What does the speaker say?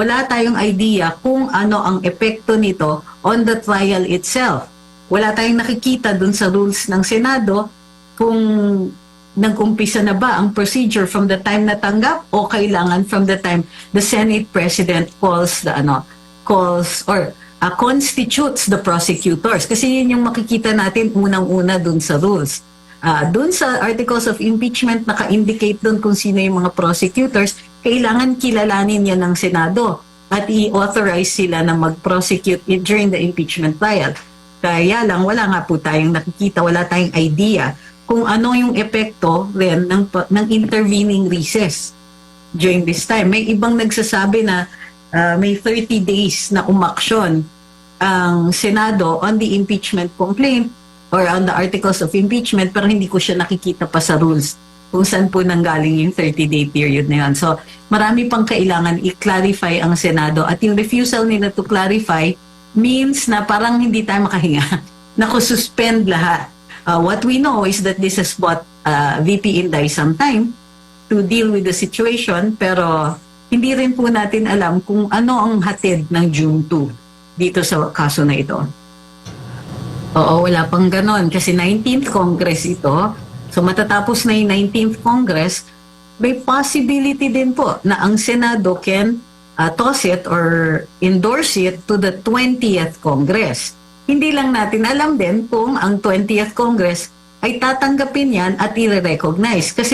wala tayong idea kung ano ang epekto nito on the trial itself. Wala tayong nakikita dun sa rules ng Senado kung nag-umpisa na ba ang procedure from the time natanggap o kailangan from the time the Senate President calls the ano calls or uh, constitutes the prosecutors kasi yun yung makikita natin unang-una dun sa rules. Ah, dun sa articles of impeachment naka-indicate dun kung sino yung mga prosecutors, kailangan kilalanin yan ng Senado at i-authorize sila na mag-prosecute it during the impeachment trial. Kaya lang, wala nga po tayong nakikita, wala tayong idea kung ano yung epekto rin ng, ng intervening recess during this time. May ibang nagsasabi na ah, may 30 days na umaksyon ang Senado on the impeachment complaint or on the articles of impeachment pero hindi ko siya nakikita pa sa rules kung saan po nanggaling yung 30-day period na yun. So, marami pang kailangan i-clarify ang Senado at yung refusal nila to clarify means na parang hindi tayo makahinga. Nakususpend lahat. Uh, what we know is that this has bought uh, VP Inday some time to deal with the situation pero hindi rin po natin alam kung ano ang hatid ng June 2 dito sa kaso na ito. Oo, wala pang ganon. Kasi 19th Congress ito. So matatapos na yung 19th Congress, may possibility din po na ang Senado can uh, toss it or endorse it to the 20th Congress. Hindi lang natin alam din kung ang 20th Congress ay tatanggapin yan at i-recognize. Kasi